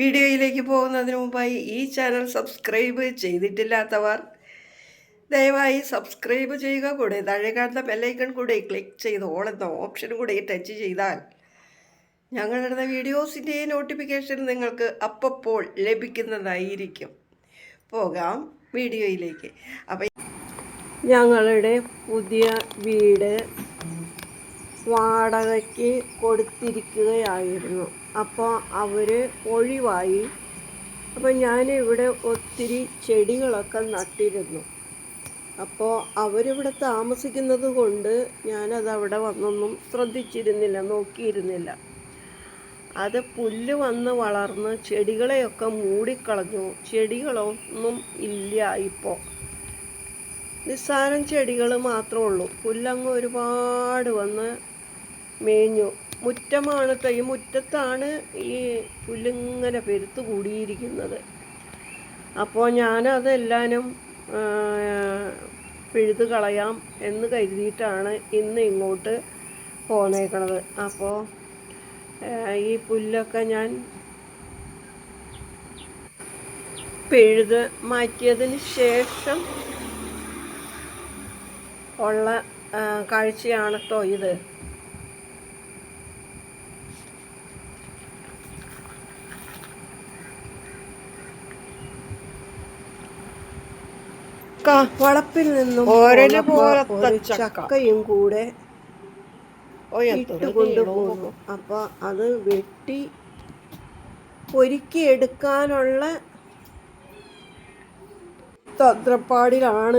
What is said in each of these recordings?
വീഡിയോയിലേക്ക് പോകുന്നതിന് മുമ്പായി ഈ ചാനൽ സബ്സ്ക്രൈബ് ചെയ്തിട്ടില്ലാത്തവർ ദയവായി സബ്സ്ക്രൈബ് ചെയ്യുക. കൂടെ താഴെ കാണുന്ന ബെല്ലൈക്കൺ കൂടെ ക്ലിക്ക് ചെയ്ത് ഓൾ എന്ന ഓപ്ഷൻ കൂടെ ടച്ച് ചെയ്താൽ ഞങ്ങളുടെ വീഡിയോസിന്റെ നോട്ടിഫിക്കേഷൻ നിങ്ങൾക്ക് അപ്പപ്പോൾ ലഭിക്കുന്നതായിരിക്കും. പോകാം വീഡിയോയിലേക്ക്. അപ്പം ഞങ്ങളുടെ പുതിയ വീട് വാടകയ്ക്ക് കൊടുത്തിരിക്കുകയായിരുന്നു. അപ്പോൾ അവർ ഒഴിവായി. അപ്പോൾ ഞാനിവിടെ ഒത്തിരി ചെടികളൊക്കെ നട്ടിരുന്നു. അപ്പോൾ അവരിവിടെ താമസിക്കുന്നത് കൊണ്ട് ഞാനത് അവിടെ വന്നൊന്നും ശ്രദ്ധിച്ചിരുന്നില്ല നോക്കിയിരുന്നില്ല. അത് പുല്ല് വന്ന് വളർന്ന് ചെടികളെയൊക്കെ മൂടിക്കളഞ്ഞു. ചെടികളൊന്നും ഇല്ല ഇപ്പോൾ നിസ്സാരം ചെടികൾ മാത്രമേ ഉള്ളൂ. പുല്ലങ്ങ് ഒരുപാട് വന്ന് മേഞ്ഞു. മുറ്റമാണ്. ഈ മുറ്റത്താണ് ഈ പുല്ലിങ്ങനെ പെരുത്ത് കൂടിയിരിക്കുന്നത്. അപ്പോൾ ഞാനതെല്ലാനും പിഴുത് കളയാം എന്ന് കരുതിയിട്ടാണ് ഇന്ന് ഇങ്ങോട്ട് പോന്നേക്കണത്. അപ്പോൾ ഈ പുല്ലൊക്കെ ഞാൻ പിഴുത് മാറ്റിയതിന് ശേഷം ഉള്ള കാഴ്ചയാണ് കേട്ടോ ഇത്? വളപ്പിൽ നിന്നും ചക്കയും കൂടെ ഇട്ട് കൊണ്ടുപോകുന്നു അപ്പൊ അത് വെട്ടി പൊരുക്കിയെടുക്കാനുള്ള എടുക്കാനുള്ള തന്ത്രപ്പാടിലാണ്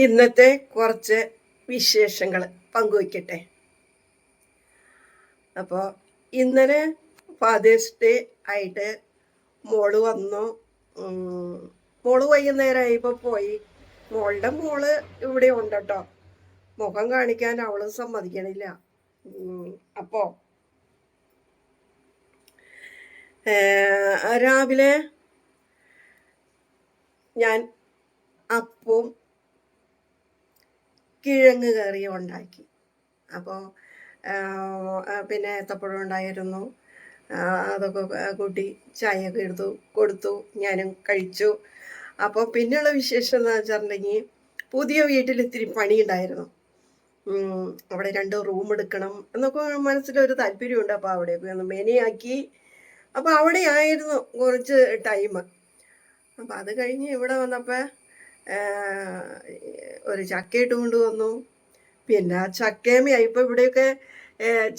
ഇന്നത്തെ കുറച്ച് വിശേഷങ്ങൾ പങ്കുവയ്ക്കട്ടെ. അപ്പോൾ ഇന്നലെ ഫാദേഴ്സ് ഡേ ആയിട്ട് മോൾ വന്നു. മോൾ വൈകുന്നേരമായപ്പോൾ പോയി. മോളുടെ മോൾ ഇവിടെ ഉണ്ട് കേട്ടോ മുഖം കാണിക്കാൻ അവൾ സമ്മതിക്കണില്ല. അപ്പോ അപ്പോൾ രാവിലെ ഞാൻ അപ്പവും കിഴങ്ങ് കറിയും ഉണ്ടാക്കി. അപ്പോൾ പിന്നെ ഏത്തപ്പഴം ഉണ്ടായിരുന്നു. അതൊക്കെ കൂട്ടി ഒക്കെ എടുത്തു കൊടുത്തു ഞാനും കഴിച്ചു. അപ്പോൾ പിന്നെയുള്ള വിശേഷം എന്ന് വെച്ചിട്ടുണ്ടെങ്കിൽ പുതിയ വീട്ടിൽ ഇത്തിരി പണിയുണ്ടായിരുന്നു. അവിടെ രണ്ട് റൂം എടുക്കണം എന്നൊക്കെ മനസ്സിലൊരു താല്പര്യമുണ്ട്. അപ്പോൾ അവിടെ അവിടെയൊക്കെ ഒന്ന് മെനയാക്കി. അപ്പോൾ അവിടെ ആയിരുന്നു കുറച്ച് ടൈം. അപ്പോൾ അത് കഴിഞ്ഞ് ഇവിടെ വന്നപ്പോൾ ഒരു ചക്ക ഇട്ട് കൊണ്ടുവന്നു. പിന്നെ ആ ചക്കയും ഇപ്പോൾ ഇവിടെയൊക്കെ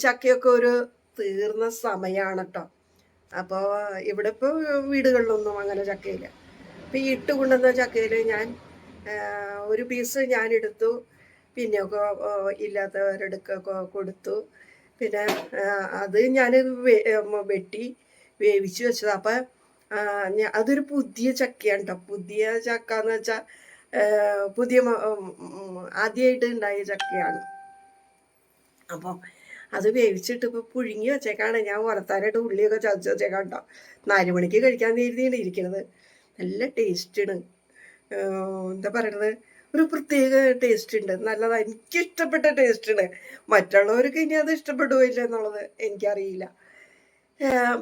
ചക്കയൊക്കെ ഒരു തീർന്ന സമയമാണ് കേട്ടോ അപ്പോൾ ഇവിടെ ഇപ്പോൾ വീടുകളിലൊന്നും അങ്ങനെ ചക്കയില്ല. അപ്പം ഈ ഇട്ട് കൊണ്ടുവന്ന ചക്കയിൽ ഞാൻ ഒരു പീസ് ഞാൻ എടുത്തു. പിന്നെയൊക്കെ ഇല്ലാത്തവരെടുക്കൊക്കെ കൊടുത്തു. പിന്നെ അത് ഞാൻ വെട്ടി വേവിച്ച് വെച്ചത്. അപ്പം അതൊരു പുതിയ ചക്കയാണ് കേട്ടോ പുതിയ ചക്ക എന്ന് വെച്ചാൽ പുതിയ ആദ്യമായിട്ട് ഉണ്ടായ ചക്കയാണ്. അപ്പോൾ അത് വേവിച്ചിട്ട് ഇപ്പോൾ പുഴുങ്ങി വെച്ചേക്കാണ്. ഞാൻ വളർത്താനായിട്ട് ഉള്ളിയൊക്കെ ചതച്ച് വെച്ചേക്കാം കേട്ടോ നാല് മണിക്ക് കഴിക്കാൻ കരുതിയാണ് ഇരിക്കണത്. നല്ല ടേസ്റ്റാണ് എന്താ പറയണത്? ഒരു പ്രത്യേക ടേസ്റ്റ് ഉണ്ട് നല്ലതാണ് എനിക്ക് ഇഷ്ടപ്പെട്ട ടേസ്റ്റ് ടേസ്റ്റാണ് മറ്റുള്ളവർക്ക് ഇനി അത് ഇഷ്ടപ്പെടുകയില്ല എന്നുള്ളത് എനിക്കറിയില്ല.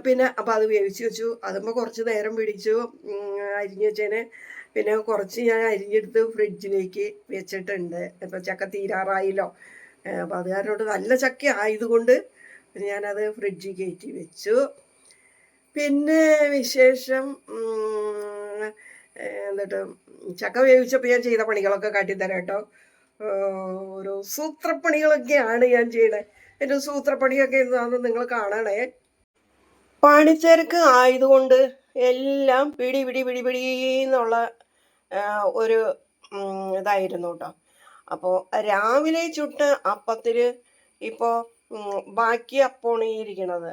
പിന്നെ അപ്പോൾ അത് വേവിച്ച് വെച്ചു. അതുമ്പോൾ കുറച്ച് നേരം പിടിച്ചു. അരിഞ്ഞ് വെച്ചതിന് പിന്നെ കുറച്ച് ഞാൻ അരിഞ്ഞെടുത്ത് ഫ്രിഡ്ജിലേക്ക് വെച്ചിട്ടുണ്ട്. ഇപ്പോൾ ചക്ക തീരാറായില്ലോ. അപ്പോൾ അത് കാരണം കൊണ്ട് നല്ല ചക്ക ആയതുകൊണ്ട് ഞാനത് ഫ്രിഡ്ജിൽ കയറ്റി വെച്ചു. പിന്നെ വിശേഷം എന്നിട്ട് ചക്ക വേവിച്ചപ്പോൾ ഞാൻ ചെയ്ത പണികളൊക്കെ കാട്ടിത്തരാം കേട്ടോ. ഒരു സൂത്രപ്പണികളൊക്കെയാണ് ഞാൻ ചെയ്യണത് എന്റെ സൂത്രപ്പണിയൊക്കെ എന്താണെന്ന് നിങ്ങൾ കാണണേ. പണിത്തിരക്ക് ആയതുകൊണ്ട് എല്ലാം പിടി പിടി പിടി പിടി എന്നുള്ള ഒരു ഇതായിരുന്നു കേട്ടോ. അപ്പോൾ രാവിലെ ചുട്ട് അപ്പത്തിൽ ഇപ്പോൾ ബാക്കി അപ്പമാണ്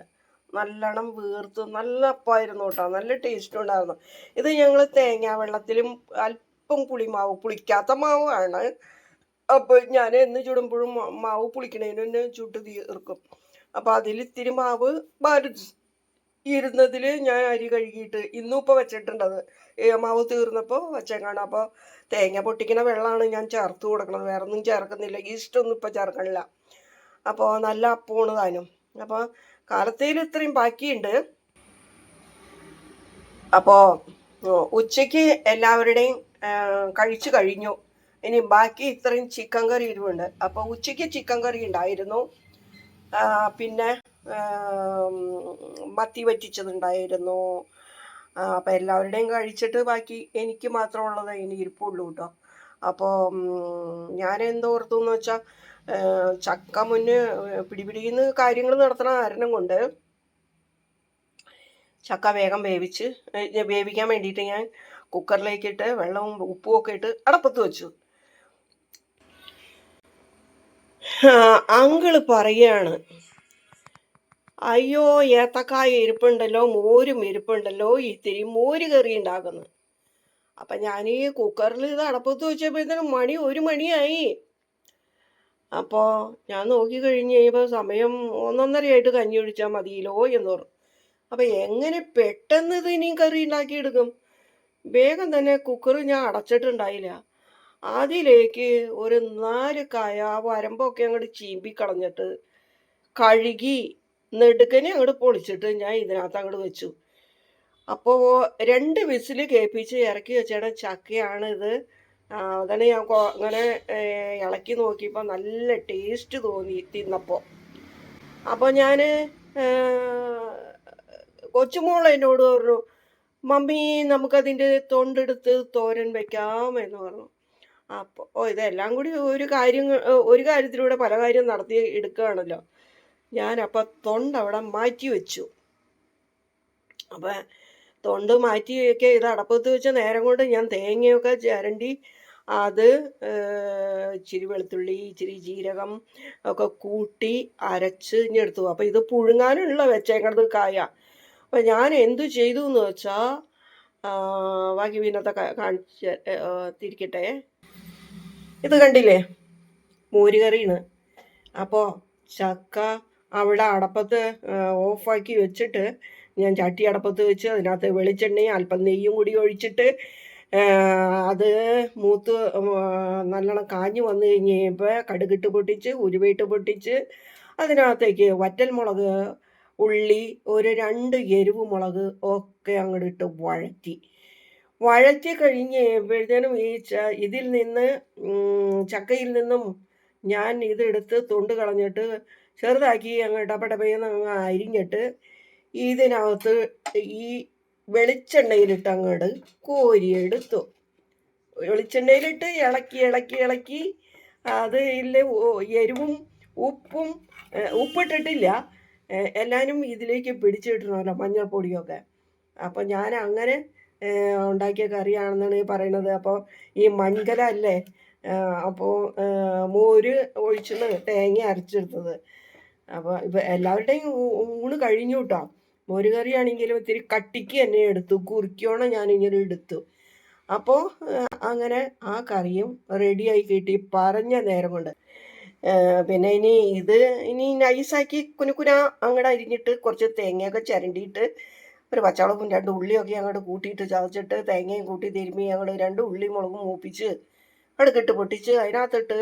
നല്ലോണം വീർത്ത് നല്ല അപ്പമായിരുന്നു കേട്ടോ. നല്ല ടേസ്റ്റ് ഉണ്ടായിരുന്നു. ഇത് ഞങ്ങൾ തേങ്ങാ വെള്ളത്തിലും അല്പം പുളിമാവ് പുളിക്കാത്ത മാവാണ്. അപ്പോൾ ഞാൻ എന്ന് ചുടുമ്പോഴും മാവ് പുളിക്കണതിന് ചുട്ട് തീർക്കും. അപ്പോൾ അതിൽ ഇത്തിരി മാവ് ബാലൻസ് ഇരുന്നതിൽ ഞാൻ അരി കഴുകിയിട്ട് ഇന്നും ഇപ്പോൾ വെച്ചിട്ടുണ്ടത് മാവ് തീർന്നപ്പോൾ വെച്ചേക്കാണ്. അപ്പോൾ തേങ്ങ പൊട്ടിക്കുന്ന വെള്ളമാണ് ഞാൻ ചേർത്ത് കൊടുക്കണത്. വേറെ ഒന്നും ചേർക്കുന്നില്ല ഈസ്റ്റൊന്നും ഇപ്പോൾ ചേർക്കണില്ല. അപ്പോൾ നല്ല അപ്പമാണ് താനും. അപ്പോൾ കാലത്തേൽ ഇത്രയും ബാക്കിയുണ്ട്. അപ്പോൾ ഉച്ചയ്ക്ക് എല്ലാവരുടെയും കഴിച്ചു കഴിഞ്ഞു. ഇനി ബാക്കി ഇത്രയും ചിക്കൻ കറി ഇരുവുണ്ട് അപ്പോൾ ഉച്ചയ്ക്ക് ചിക്കൻ കറി ഉണ്ടായിരുന്നു. പിന്നെ മത്തി വറ്റിച്ചതുണ്ടായിരുന്നു. അപ്പം എല്ലാവരുടെയും കഴിച്ചിട്ട് ബാക്കി എനിക്ക് മാത്രമുള്ളത് ഇനി ഇരിപ്പുള്ളൂ കേട്ടോ അപ്പോൾ ഞാൻ എന്തോർത്തു എന്ന് വെച്ചാൽ ചക്ക മുന്ന് പിടിപിടിന്ന് കാര്യങ്ങൾ നടത്തണ കാരണം കൊണ്ട് ചക്ക വേഗം വേവിച്ച് വേവിക്കാൻ വേണ്ടിയിട്ട് ഞാൻ കുക്കറിലേക്കിട്ട് വെള്ളവും ഉപ്പും ഒക്കെ ഇട്ട് അടപ്പത്ത് വെച്ചു ആ, അങ്കിൾ പറയാണ് അയ്യോ ഏത്തക്കായ ഇരിപ്പുണ്ടല്ലോ മോരും ഇരിപ്പുണ്ടല്ലോ ഇത്തിരി മോര് കറി ഉണ്ടാക്കുന്നു. അപ്പം ഞാൻ ഈ കുക്കറിൽ ഇത് അടപ്പത്ത് വെച്ചപ്പോഴത്തേനും മണി ഒരു മണിയായി. അപ്പോൾ ഞാൻ നോക്കി കഴിഞ്ഞ് കഴിയുമ്പോൾ സമയം ഒന്നൊന്നരയായിട്ട് കഞ്ഞി ഒഴിച്ചാൽ മതിയല്ലോ എന്ന് പറഞ്ഞു. അപ്പം എങ്ങനെ പെട്ടെന്ന് ഇത് ഇനിയും കറി ഉണ്ടാക്കിയെടുക്കും? വേഗം തന്നെ കുക്കർ ഞാൻ അടച്ചിട്ടുണ്ടായില്ല. അതിലേക്ക് ഒരു നാല് കായ വരമ്പൊക്കെ അങ്ങോട്ട് ചീമ്പി കളഞ്ഞിട്ട് കഴുകി നെടുക്കനെ അങ്ങോട്ട് പൊളിച്ചിട്ട് ഞാൻ ഇതിനകത്ത് അങ്ങോട്ട് വെച്ചു. അപ്പോൾ രണ്ട് വിസിൽ കേൾപ്പിച്ച് ഇറക്കി വെച്ചേടെ ചക്കയാണ് ഇത്. അതന്നെ ഞാൻ അങ്ങനെ ഇളക്കി നോക്കിയപ്പോൾ നല്ല ടേസ്റ്റ് തോന്നി തിന്നപ്പോൾ അപ്പോൾ ഞാൻ കൊച്ചുമോൾ എന്നോട് പറഞ്ഞു മമ്മി നമുക്കതിന്റെ തൊണ്ടെടുത്ത് തോരൻ വെക്കാം എന്ന് പറഞ്ഞു. അപ്പോൾ ഇതെല്ലാം കൂടി ഒരു കാര്യം ഒരു കാര്യത്തിലൂടെ പല കാര്യം നടത്തി എടുക്കുകയാണല്ലോ. അപ്പം തൊണ്ട് അവിടെ മാറ്റി വെച്ചു. അപ്പം തൊണ്ട് മാറ്റി വെക്ക ഇത് അടപ്പത്ത് വെച്ച നേരം കൊണ്ട് ഞാൻ തേങ്ങയൊക്കെ ചിരണ്ടി അത് ഇച്ചിരി വെളുത്തുള്ളി ഇച്ചിരി ജീരകം ഒക്കെ കൂട്ടി അരച്ച് ഞെടുത്തു എടുത്തു അപ്പം ഇത് പുഴുങ്ങാനുള്ള വെച്ചേക്കണത് കായ. അപ്പം ഞാൻ എന്തു ചെയ്തു എന്ന് വെച്ചാൽ ബാക്കി പിന്നത്തെ കാണിച്ച് തിരിക്കട്ടെ. ഇത് കണ്ടില്ലേ? മോരുകറിയാണ്. അപ്പോൾ ചക്ക അവിടെ അടപ്പത്ത് ഓഫാക്കി വെച്ചിട്ട് ഞാൻ ചട്ടി അടപ്പത്ത് വെച്ച് അതിനകത്ത് വെളിച്ചെണ്ണയും അല്പം നെയ്യും കൂടി ഒഴിച്ചിട്ട് അത് മൂത്ത് നല്ലോണം കാഞ്ഞു വന്നു കഴിഞ്ഞ് കഴിയുമ്പോൾ കടുകിട്ട് പൊട്ടിച്ച് ഉരുവയിട്ട് പൊട്ടിച്ച് അതിനകത്തേക്ക് വറ്റൽ മുളക് ഉള്ളി ഒരു രണ്ട് എരിവ് മുളക് ഒക്കെ അങ്ങോട്ട് ഇട്ട് വഴറ്റി. വഴറ്റി കഴിഞ്ഞ് കഴിയുമ്പോഴത്തേനും ഈ ഇതിൽ നിന്ന് ചക്കയിൽ നിന്നും ഞാൻ ഇതെടുത്ത് തൊണ്ട് കളഞ്ഞിട്ട് ചെറുതാക്കി അങ്ങ് ഡബഡബയെന്ന് അങ്ങ് അരിഞ്ഞിട്ട് ഇതിനകത്ത് ഈ വെളിച്ചെണ്ണയിലിട്ട് അങ്ങോട്ട് കോരിയെടുത്തു. വെളിച്ചെണ്ണയിലിട്ട് ഇളക്കി ഇളക്കി ഇളക്കി അത് ഇല്ലേ എരിവും ഉപ്പും ഉപ്പിട്ടിട്ടില്ല. എല്ലാവരും ഇതിലേക്ക് പിടിച്ചിട്ടിരുന്നല്ലോ മഞ്ഞൾപ്പൊടിയൊക്കെ. അപ്പം ഞാൻ അങ്ങനെ ഉണ്ടാക്കിയ കറിയാണെന്നാണ് ഈ പറയുന്നത് അപ്പോൾ ഈ മൺകല അല്ലേ? അപ്പോൾ മോര് ഒഴിച്ചെന്ന് തേങ്ങ അരച്ചെടുത്തത്. അപ്പോൾ ഇപ്പം എല്ലാവരുടെയും ഊണ് കഴിഞ്ഞു കേട്ടോ മോര് കറിയാണെങ്കിലും ഇത്തിരി കട്ടിക്ക് തന്നെ എടുത്തു. കുറിക്കോണം ഞാനിങ്ങനെ എടുത്തു. അപ്പോൾ അങ്ങനെ ആ കറിയും റെഡിയായി കിട്ടി. പറഞ്ഞ നേരം കൊണ്ട്. പിന്നെ ഇനി ഇത് ഇനി നൈസാക്കി കുനുക്കുന അങ്ങടെ അരിഞ്ഞിട്ട് കുറച്ച് തേങ്ങയൊക്കെ ചിരണ്ടിയിട്ട് ഒരു പച്ചമുളകും രണ്ട് ഉള്ളിയൊക്കെ അങ്ങോട്ട് കൂട്ടിയിട്ട് ചതച്ചിട്ട് തേങ്ങയും കൂട്ടി തിരുമ്മി അങ്ങോട്ട് രണ്ട് ഉള്ളി മുളകും മൂപ്പിച്ച് അടുക്കിട്ട് പൊട്ടിച്ച് അതിനകത്തിട്ട്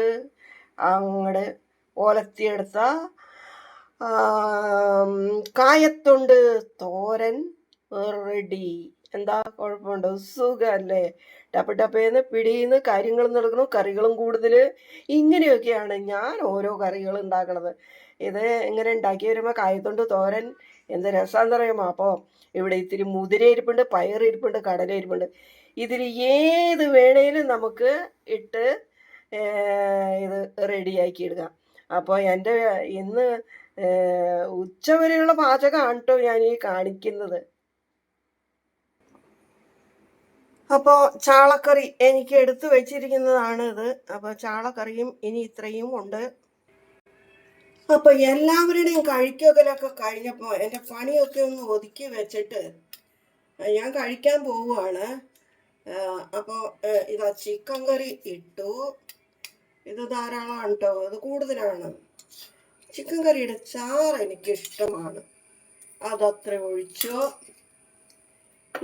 അങ്ങോട്ട് ഓലത്തിയെടുത്ത കായത്തൊണ്ട് തോരൻ റെഡി. എന്താ കുഴപ്പമുണ്ടോ? സുഖമല്ലേ ടപ്പ് ടപ്പേന്ന് പിടിയിന്ന് കാര്യങ്ങൾ നടക്കുന്നു കറികളും കൂടുതൽ ഇങ്ങനെയൊക്കെയാണ് ഞാൻ ഓരോ കറികൾ ഉണ്ടാക്കണത്. ഇത് ഇങ്ങനെ ഉണ്ടാക്കി വരുമ്പോൾ കായത്തൊണ്ട് തോരൻ എന്ത് രസാന്തറിയുമോ അപ്പോൾ ഇവിടെ ഇത്തിരി മുതിരയിരിപ്പുണ്ട് ഇരിപ്പുണ്ട് പയർ ഇരിപ്പുണ്ട് കടല ഇരിപ്പുണ്ട് ഇതിൽ ഏത് വേണേലും നമുക്ക് ഇട്ട് ഇത് റെഡിയാക്കി എടുക്കാം അപ്പോൾ എന്റെ ഇന്ന് ഉച്ചവരെയുള്ള പാചകമാണ് കേട്ടോ ഞാൻ ഈ കാണിക്കുന്നത്. അപ്പോൾ ചാളക്കറി എനിക്ക് എടുത്തു വെച്ചിരിക്കുന്നതാണ് ഇത് അപ്പോൾ ചാളക്കറിയും ഇനി ഇത്രയും ഉണ്ട്. അപ്പൊ എല്ലാവരുടെയും കഴിക്കലൊക്കെ കഴിഞ്ഞപ്പോൾ എന്റെ പണിയൊക്കെ ഒന്ന് ഒതുക്കി വെച്ചിട്ട് ഞാൻ കഴിക്കാൻ പോവുകയാണ് അപ്പോൾ ഇതാ ചിക്കൻ കറി ഇട്ടു. ഇത് ധാരാളമാണ് കേട്ടോ ഇത് കൂടുതലാണ്. ചിക്കൻ കറിയുടെ ചാറ് എനിക്കിഷ്ടമാണ്. അതത്ര ഒഴിച്ചു.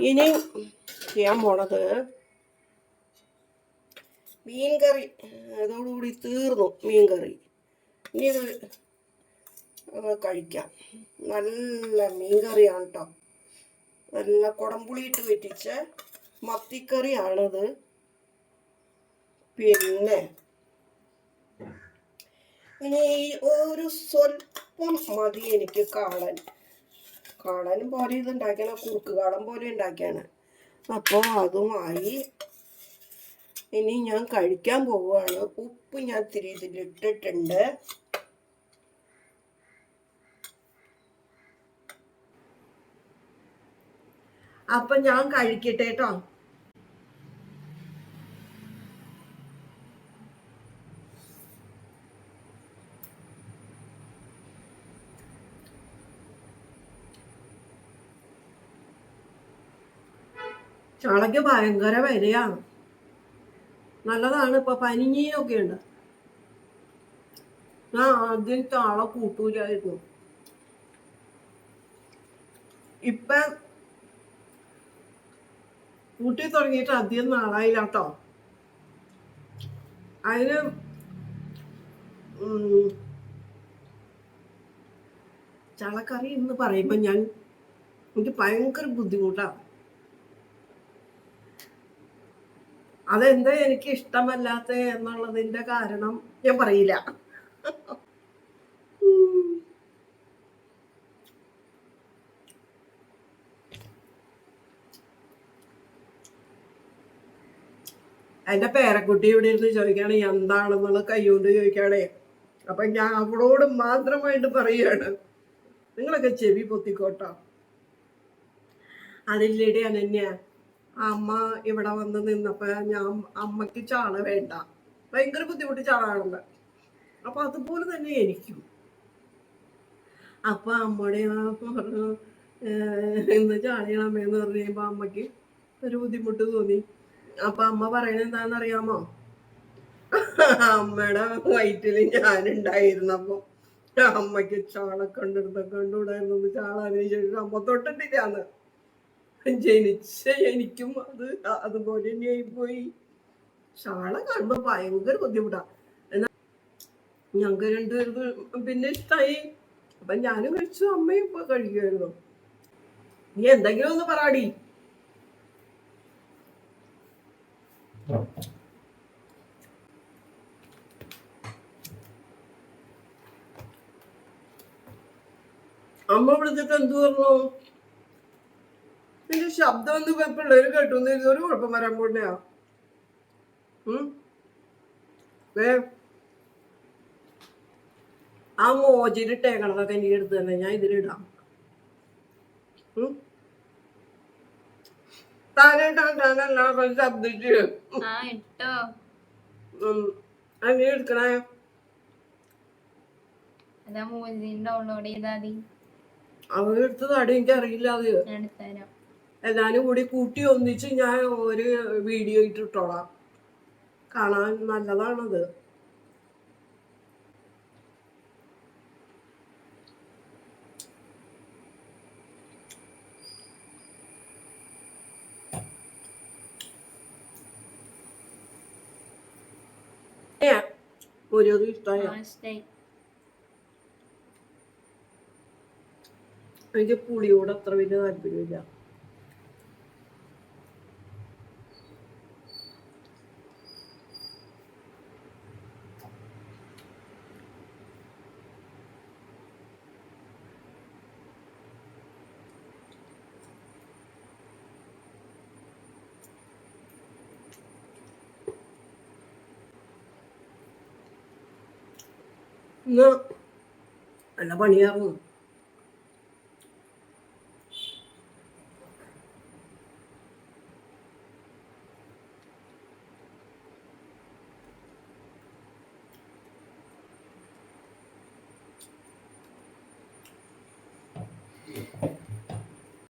ഇനി ചെയ്യാൻ പോണത് മീൻ കറി ഇതോടുകൂടി തീർന്നു മീൻ കറി ഇനി ഇത് കഴിക്കാം. നല്ല മീൻ കറിയാണ് കേട്ടോ നല്ല കുടംപുളിയിട്ട് വെറ്റിച്ച മത്തിക്കറിയാണത്. പിന്നെ ഇനി ഒരു സ്വല്പം മതി എനിക്ക് കാളൻ. കാളനും പോലെ ഇത് ഉണ്ടാക്കിയാണ് കുറുക്ക് കാളൻ പോലെ ഉണ്ടാക്കിയാണ്. അപ്പോൾ അതുമായി ഇനി ഞാൻ കഴിക്കാൻ പോവുകയാണ്. ഉപ്പ് ഞാൻ തിരി ഇതിലിട്ടിട്ടുണ്ട്. അപ്പൊ ഞാൻ കഴിക്കട്ടെ കേട്ടോ. ചാളയ്ക്ക് ഭയങ്കര വിലയാണ്. നല്ലതാണ് ഇപ്പൊ പനിഞ്ഞീനൊക്കെ ഉണ്ട്. ഞാൻ ആദ്യം ചാള കൂട്ടൂലായിരുന്നു. ഇപ്പൊ കൂട്ടി തുടങ്ങിയിട്ട് അധികം നാളായില്ല കേട്ടോ. അതിന് ചളക്കറി എന്ന് പറയുമ്പോൾ ഞാൻ എനിക്ക് ഭയങ്കര ബുദ്ധിമുട്ടാണ് അതെന്താ എനിക്ക് ഇഷ്ടമല്ലാത്ത എന്നുള്ളതിന്റെ കാരണം ഞാൻ പറയില്ല. എന്റെ പേരക്കുട്ടി ഇവിടെ ഇരുന്ന് ചോദിക്കുകയാണ് എന്താണെന്നുള്ളത് കൈകൊണ്ട് ചോദിക്കുകയാണേ. അപ്പൊ ഞാൻ അവളോട് മാത്രമായിട്ട് പറയുകയാണ് നിങ്ങളൊക്കെ ചെവി പൊത്തിക്കോട്ടോ. അതില്ലേടെ അനന്യ അമ്മ ഇവിടെ വന്ന് നിന്നപ്പോ ഞാൻ അമ്മയ്ക്ക് ചാള വേണ്ട. ഭയങ്കര ബുദ്ധിമുട്ട് ചാളാണല്ലോ. അപ്പൊ അതുപോലെ തന്നെ എനിക്കും. അപ്പൊ അമ്മയുടെ പറഞ്ഞു ഇന്ന് ചാളിയാണ് അമ്മയെന്ന് പറഞ്ഞു അമ്മയ്ക്ക് ഒരു ബുദ്ധിമുട്ട് തോന്നി. അപ്പൊ അമ്മ പറയുന്നത് എന്താണെന്നറിയാമോ? അമ്മയുടെ വയറ്റിൽ ഞാനുണ്ടായിരുന്നപ്പോ അമ്മയ്ക്ക് ചാള കണ്ടെടുത്ത കണ്ടുകൂടായിരുന്നു ചാളാതിന് ശേഷം അമ്മ തൊട്ടിട്ടില്ലാന്ന്. ജനിച്ച എനിക്കും അത് അതുപോലെ തന്നെയായി പോയി ചാള കാണുമ്പോ ഭയങ്കര ബുദ്ധിമുട്ടാ. എന്നാ ഞങ്ങൾക്ക് രണ്ടുപേർക്ക് പിന്നെ ഇഷ്ടായി. അപ്പൊ ഞാനും കഴിച്ചു അമ്മയും കഴിക്കുമായിരുന്നു നീ എന്തെങ്കിലും ഒന്ന് പറയാടി അമ്മ വിളിച്ചിട്ട് എന്തു പറഞ്ഞു? നിന്റെ ശബ്ദം ഒന്ന് പിള്ളേര് കേട്ടു ഒരു കുഴപ്പം വരാൻ പോണെയാ ആ മോജിലിട്ടേക്കണതൊക്കെ എനിക്ക് അടുത്ത് തന്നെ. ഞാൻ ഇതിലിടാം. ഉം. ശബ്ദിച്ച്. അങ്ങനെ എടുക്കണേ? അതാ മൂന്നിന് ഡൗൺലോഡ് ചെയ്താതി അവർ എടുത്തതാടി എനിക്ക് അറിയില്ല അത്. ഞാൻ എല്ലാരും കൂടി കൂട്ടി ഒന്നിച്ച് ഞാൻ ഒരു വീഡിയോ ഇട്ടിട്ടോളാം. കാണാൻ നല്ലതാണത്. അത് ഇഷ്ടമായ എനിക്ക് പുളിയോട് അത്ര വലിയ താല്പര്യമില്ല ഇന്ന് നല്ല പണിയായിരുന്നു.